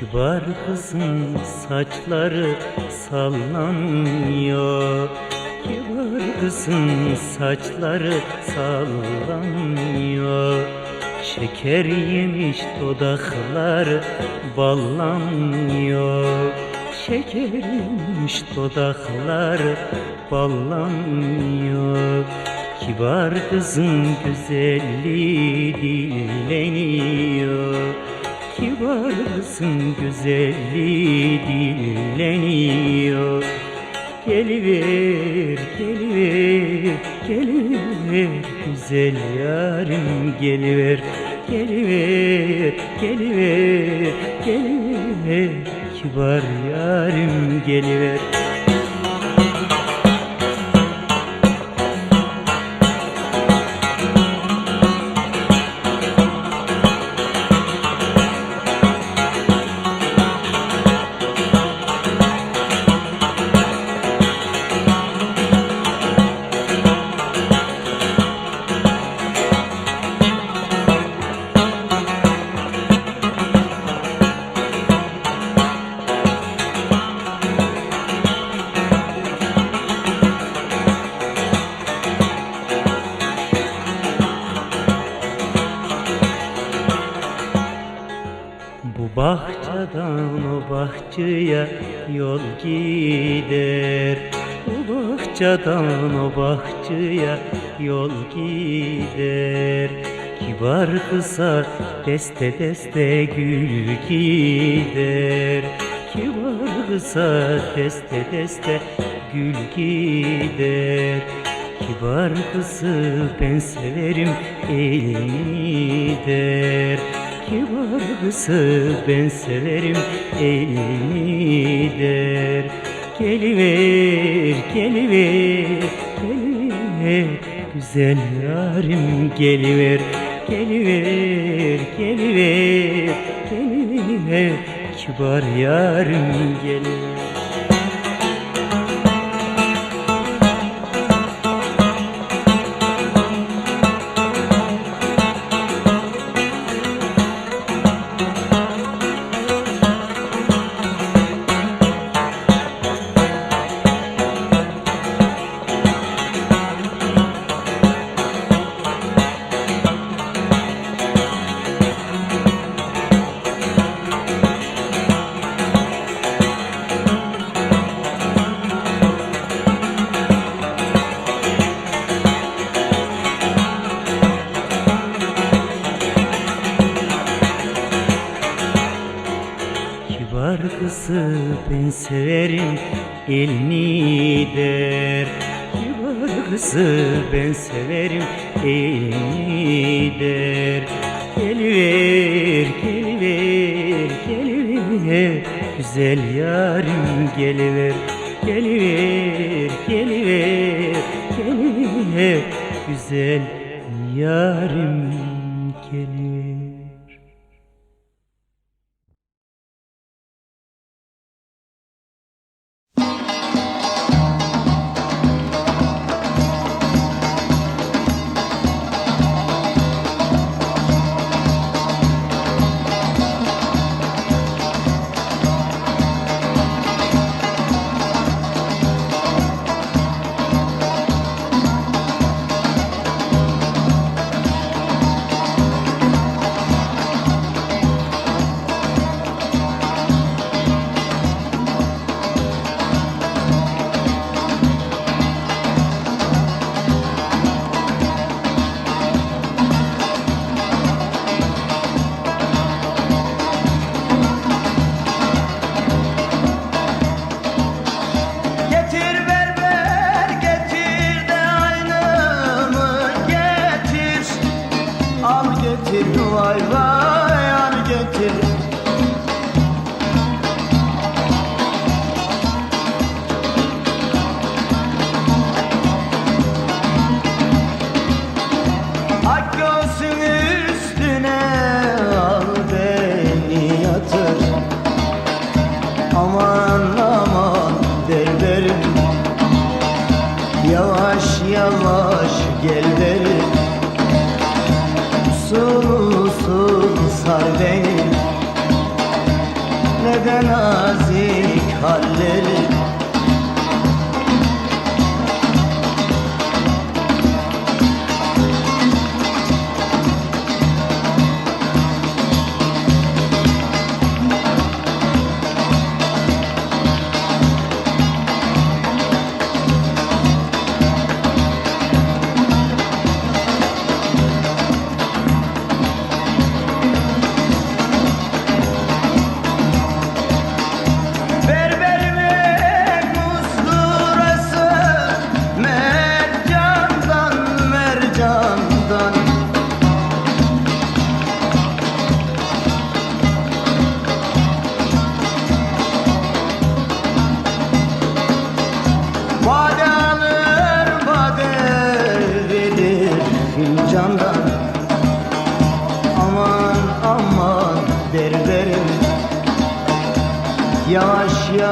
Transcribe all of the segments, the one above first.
Kibar kızın saçları sallanıyor. Kibar kızın saçları sallanıyor. Şeker yemiş dudakları ballanıyor. Şeker yemiş dudakları ballanıyor. Kibar kızın güzelliği dilleniyor Kibarsın güzelliği dilleniyor. Geliver, geliver, geliver Güzel yarim geliver Geliver, geliver, geliver Kibar yarim geliver o bahçeye yol gider. Bu bahçeden o bahçeye yol gider. Kibar kıza deste deste gül gider. Kibar kıza deste deste gül gider. Kibar kızı ben severim elini der Kibar kızı ben severim elini der. Geliver, geliver, geliver Güzel yarim geliver. Geliver, geliver, geliver Kibar yarim geliver Kibar kızı ben severim elini der Kibar kızı ben severim elini der Geliver, geliver, geliver Güzel yarim geliver Geliver, geliver, geliver Güzel yarim gel derim Usul usul sar beni. Neden nazik hallerim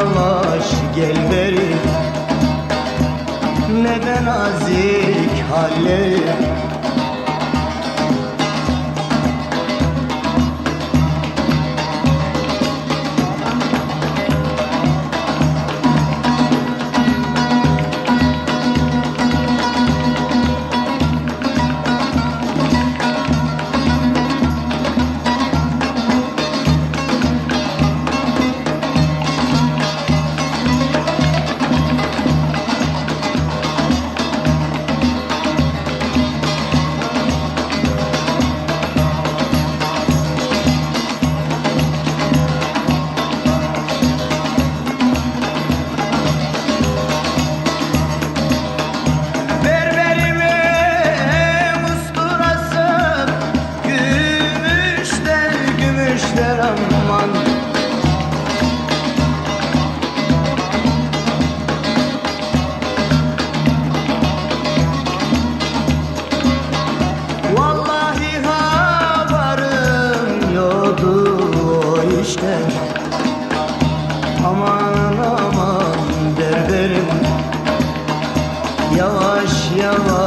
Yavaş gel beri. Neden azik hallerim your